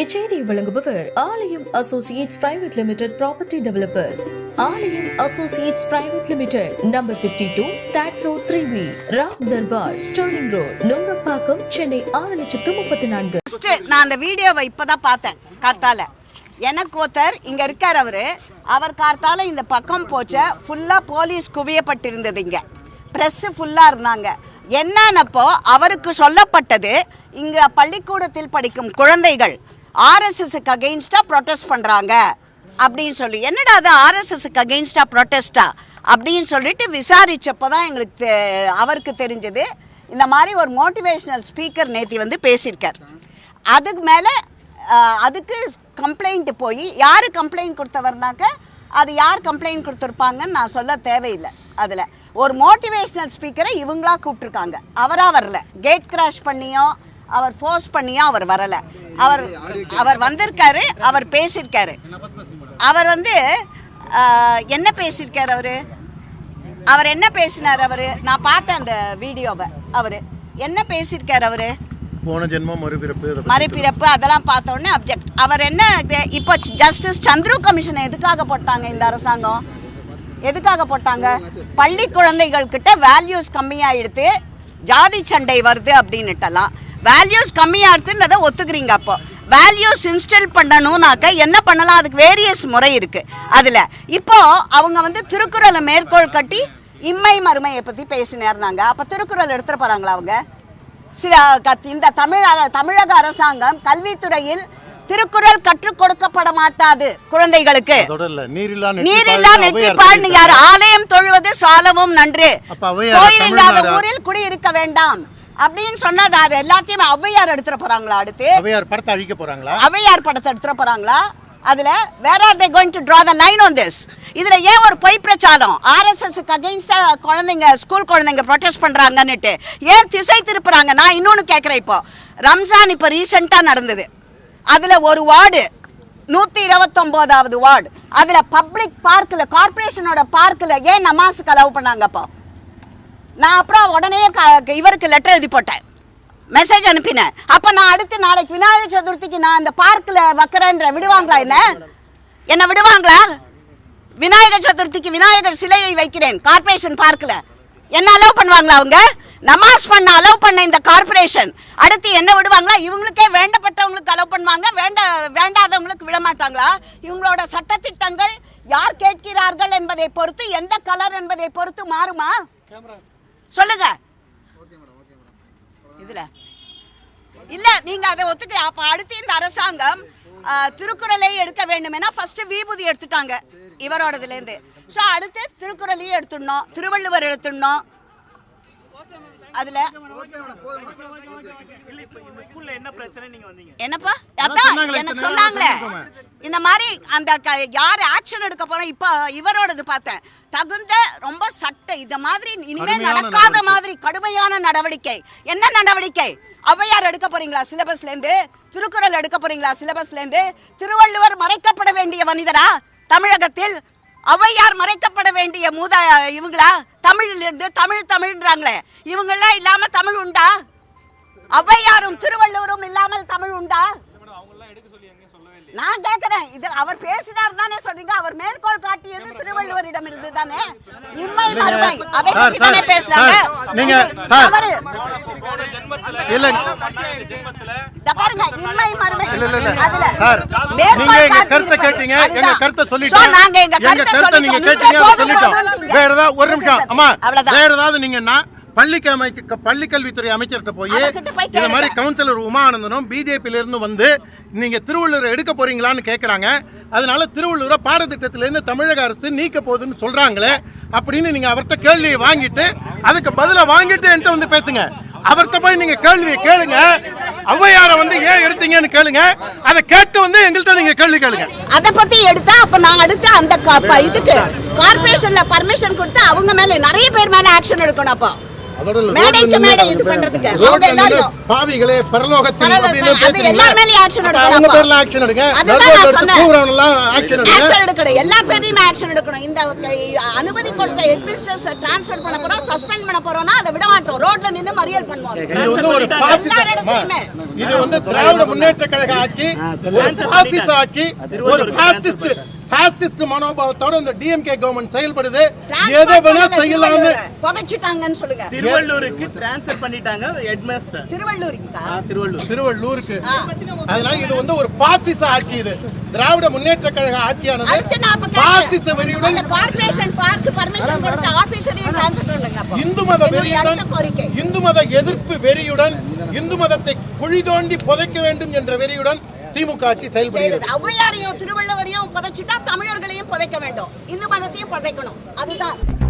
இச்செய்தி வழங்குபவர் Aalayam associates private limited property developers. Aalayam associates private limited number 52 two that road three B Ram Durbar Sterling road Nungambakkam Chennai ஆறு லட்சத்து முப்பத்தி நான்கு. நான் அந்த வீடியோவை இப்பதான் பார்த்தேன் கார்த்தால. எனக்கு ஒருத்தர் இங்க இருக்கார் அவரு. அவர் கார்த்தால இந்த பக்கம் போச்ச ஃபுல்லா போலீஸ் குவியப்பட்டிருந்தது இங்க. ப்ரெஸ்ஸு ஃபுல்லா இருந்தாங்க. என்னன்னப்போ அவருக்கு சொல்லப்பட்டது இங்க பள்ளிக்கூடத்தில் படிக்கும் குழந்தைகள் ஆர்எஸ்எஸ்க்கு அகெயின்ஸ்டாக ப்ரொட்டஸ்ட் பண்ணுறாங்க அப்படின்னு சொல்லி என்னடா அது ஆர்எஸ்எஸ்க்கு அகெயின்ஸ்டாக ப்ரொட்டஸ்டா அப்படின்னு சொல்லிட்டு விசாரித்தப்போ தான் எங்களுக்கு தெ- அவருக்கு தெரிஞ்சது. இந்த மாதிரி ஒரு மோட்டிவேஷ்னல் ஸ்பீக்கர் நேத்தி வந்து பேசியிருக்கார். அதுக்கு மேலே அதுக்கு கம்ப்ளைண்ட்டு போய் யார் கம்ப்ளைண்ட் கொடுத்தவர்னாக்க அது யார் கம்ப்ளைண்ட் கொடுத்துருப்பாங்கன்னு நான் சொல்ல தேவையில்லை அதில். ஒரு மோட்டிவேஷ்னல் ஸ்பீக்கரை இவங்களா கூப்பிட்ருக்காங்க அவராக வரல. கேட் கிராஷ் பண்ணியும் அவர் ஃபோர்ஸ் பண்ணியோ அவர் வரல. அவர் அவர் வந்திருக்காரு அவர் பேசியிருக்காரு. அவர் வந்து என்ன பேசியிருக்காரு அவர்? அவர் என்ன பேசினார் அவர்? நான் பார்த்தேன் அந்த வீடியோவை அவர். என்ன பேசியிருக்காரு அவர்? போன ஜென்மம் மறுபிறப்பு மறுபிறப்பு அதெல்லாம் பார்த்த உடனே அப்ஜெக்ட் அவர் என்ன இப்போ ஜஸ்டிஸ் சந்துரு கமிஷனை எதுக்காக போட்டாங்க இந்த அரசாங்கம்? எதுக்காக போட்டாங்க? பள்ளி குழந்தைகள் கிட்ட வேல்யூஸ் கம்மியாயிடுத்து ஜாதி சண்டை வருது அப்படின்னுட்டலாம். வேல்யூஸ் கம்மியாடுதுன்றதை ஒத்துக்கிறீங்க அப்போ. வேல்யூஸ் இன்ஸ்டில் பண்ணணும்னாக்க என்ன பண்ணலாம்? அதுக்கு வேரியஸ் முறை இருக்கு. அதுல இப்போ அவங்க வந்து திருக்குறளை மேற்கோள் கட்டி இம்மை மறுமையை பத்தி பேசினேர்னாங்க அப்ப திருக்குறள் எடுத்துட்டு போறாங்களா அவங்க? சில இந்த தமிழ் தமிழக அரசாங்கம் கல்வித்துறையில் திருக்குறள் கற்றுக் கொடுக்கப்பட மாட்டாது குழந்தைகளுக்கு. நீரில்லா நெற்றி நீரில்லா பாழ்னா நெற்றி ஔவையார் பாழ்னு சொல்லியிருக்காங்க. யார் ஆலயம் தொழுவது சாலவும் நன்று. கோயில் இல்லாத ஊரில் குடியிருக்க வேண்டாம். அப்படின்னு சொன்னது அது எல்லாத்தையும் ஔவையார் எடுத்துட போறாங்களா அடுத்து? ஔவையார் படத்தை அழிக்க போறாங்களா? ஔவையார் படத்தை எடுத்துட போறாங்களா? அதுல where are they going to draw the line on this? இதுல ஏன் ஒரு பொய் பிரச்சாரம்? ஆர்எஸ்எஸ்க்கு அகைன்ஸ்டா குழந்தைங்க ஸ்கூல் குழந்தைங்க ப்ரொட்டஸ்ட் பண்றாங்கன்னுட்டு ஏன் திசை திருப்புறாங்க? நான் இன்னொன்னு கேட்குறேன் இப்போ. ரம்ஜான் இப்போ ரீசெண்டாக நடந்தது. அதுல ஒரு வார்டு நூத்தி இருபத்தொம்போதாவது வார்டு அதுல பப்ளிக் பார்க்கில் கார்ப்பரேஷனோட பார்க்கில் ஏன் நமாஸுக்கு அலோவ் பண்ணாங்க அப்போ? நான் அப்புறம் உடனே க- இவருக்கு லெட்டர் எழுதி போட்டேன். மெசேஜ் அனுப்பினேன். அப்போ நான் அடுத்து நாளைக்கு விநாயகர் சதுர்த்திக்கு நான் இந்த பார்க்கில் வைக்கிறேன்ற விடுவாங்களா என்ன? என்னை விடுவாங்களா? விநாயகர் சதுர்த்திக்கு விநாயகர் சிலையை வைக்கிறேன் கார்ப்பரேஷன் பார்க்கில் என்ன அலோவ் பண்ணுவாங்களா அவங்க? நமாஸ் பண்ண அலோவ் பண்ண இந்த கார்ப்பரேஷன் அடுத்து என்ன விடுவாங்களா? இவங்களுக்கே வேண்டப்பட்டவங்களுக்கு அலோவ் பண்ணுவாங்க வேண்ட வேண்டாதவங்களுக்கு விடமாட்டாங்களா? இவங்களோட சட்டத்திட்டங்கள் யார் கேட்கிறார்கள் என்பதை பொறுத்து எந்த கலர் என்பதை பொறுத்து மாறுமா? சொல்லுங்க. இதுல. இல்ல நீங்க அதை ஒத்துக்க அப்ப அடுத்து இந்த அரசாங்கம் திருக்குறளை எடுக்க வேண்டுமெனா ஃபர்ஸ்ட் விபூதி எடுத்துட்டாங்க. இவரோடதுல இருந்து ஸோ அடுத்து திருக்குறளையும் எடுத்துடணும். திருவள்ளுவர் எடுத்துடணும் அதுல இல்ல இப்ப இந்த ஸ்கூல்ல என்ன பிரச்சனை நீங்க வந்தீங்க என்னப்பா? அதான் எனக்கு சொன்னாங்களே. இந்த மாதிரி அந்த யார் ஆக்ஷன் எடுக்க போறோம் இப்போ இவரோடது பார்த்தேன். தகுந்த ரொம்ப சட்ட இந்த மாதிரி இனிமே கடுமையான நடக்காத. மாதிரி கடுமையான நடவடிக்கை. என்ன நடவடிக்கை? ஔவையார் எடுக்க போறீங்களா சிலபஸ்ல இருந்து திருக்குறள் எடுக்க போறீங்களா சிலபஸ்ல இருந்து திருவள்ளுவர் மறைக்கப்பட வேண்டிய மனிதரா? தமிழகத்தில் ஔவையார் மறைக்கப்பட வேண்டிய மூத இவங்களா? தமிழில் இருந்து தமிழ் தமிழ்ன்றாங்களே. இவங்கெல்லாம் இல்லாம தமிழ் உண்டா? ஔவையாரும் திருவள்ளுவரும் இல்லாமல் தமிழ் உண்டா? நான் கேட்கிறேன் இது அவர் பேசினார் தானே சொல்றீங்க. அவர் மேற்கோள் காட்டியது திருவள்ளுவரிடம் இருந்து தானே. இம்மை மறுமை. அதை பத்தி தானே பேசுறாங்க சார், நீங்க, இது சார். தவறு. இல்ல நீங்க எங்க கருத்தை. கேட்டீங்க எங்க. கருத்தை So, சொல்லிட்டோம் நாங்க எங்க கருத்தை நீங்க. கேட்டீங்க சொல்லிட்டோம் வேற ஏதாவது ஒரு நிமிஷம் அம்மா. வேற ஏதாவது நீங்கன்னா பள்ளிக்கு அமைச்ச பள்ளிக்கல்வித்துறை அமைச்சர்கிட்ட போய் இந்த மாதிரி. கவுன்சிலர் உமானந்தனும் பிஜேபியில இருந்து வந்து நீங்க திருவள்ளுவர் எடுக்க போறீங்களான்னு கேக்குறாங்க அதனால திருவள்ளுவரை பாடத்திட்டத்தில இருந்து தமிழக அரசு நீக்க போகுதுன்னு சொல்றாங்களே அப்படின்னு நீங்க அவர்கிட்ட கேள்வியை வாங்கிட்டு அதுக்கு பதிலா வாங்கிட்டு என்கிட்ட வந்து பேசுங்க அவர்கிட்ட போய் நீங்க கேள்வி கேளுங்க. ஔவையாரை வந்து ஏன் எடுத்தீங்கன்னு கேளுங்க. அதை கேட்டு வந்து எங்கள்கிட்ட நீங்க கேள்வி கேளுங்க. அதை பத்தி எடுத்தா அப்ப நான் அடுத்து அந்த இதுக்கு கார்பரேஷன்ல பர்மிஷன் கொடுத்து அவங்க மேல நிறைய பேர் மேல ஆக்ஷன் எடுக்கணும் அப்போ. மேடைக்கு மேடை இது பண்றதுக்கு. அவங்க எல்லாரும் பாவிகளே பரலோகத்தில் பரலோக- அப்படின்னு அது? எல்லார் மேலயும் அப்ப எடுக்கணும் அவங்க. பேர்ல ஆக்ஷன் எடுங்க. அதுதான் நான் சொன்னேன். எடுங்க. ஆக்ஷன் எடுக்கணும். எல்லா பேரையுமே ஆக்ஷன் எடுக்கணும். இந்த அனுமதி கொடுத்த ஹெட்மிஸ்டர்ஸ் டிரான்ஸ்ஃபர் பண்ண போறோம் சஸ்பெண்ட் பண்ண போறோம்னா அதை விட மாட்டோம். ரோட்ல நின்னு மறியல் பண்ணுவோம். இது வந்து ஒரு. இது வந்து திராவிட முன்னேற்ற கழக ஆட்சி ஒரு பாசிச ஆட்சி ஒரு பாசிஸ்ட் பாசிஸ்ட் மனோபாவத்தோட இந்த டிஎம்கே கவர்மெண்ட் செயல்படுது. எதை வேணா செய்யலாம்னு. புதைச்சிட்டாங்கன்னு சொல்லுங்க. திருவள்ளூருக்கு டிரான்ஸ்ஃபர் பண்ணிட்டாங்க ஹெட்மாஸ்டர் திருவள்ளூருக்கா திருவள்ளூர். திருவள்ளூருக்கு. அதனால இது வந்து ஒரு பாசிச ஆட்சி இது. திராவிட முன்னேற்ற கழக ஆட்சியானது பாசிச. வெறியுடன் அந்த கார்ப்பரேஷன் பார்க் பர்மிஷன் கொடுத்த ஆபீசரையும் டிரான்ஸ்ஃபர் பண்ணுங்க. இந்து மத வெறியுடன் இந்து மத எதிர்ப்பு வெறியுடன் இந்து மதத்தை குழி தோண்டி புதைக்க வேண்டும் என்ற வெறியுடன் திமுக ஆட்சி செயல்படுகிறது. ஔவையாரையும் திருவள்ளுவரையும் புதைச்சிட்டா தமிழர்களையும் புதைக்க வேண்டும். இந்து மதத்தையும் புதைக்கணும். அதுதான்.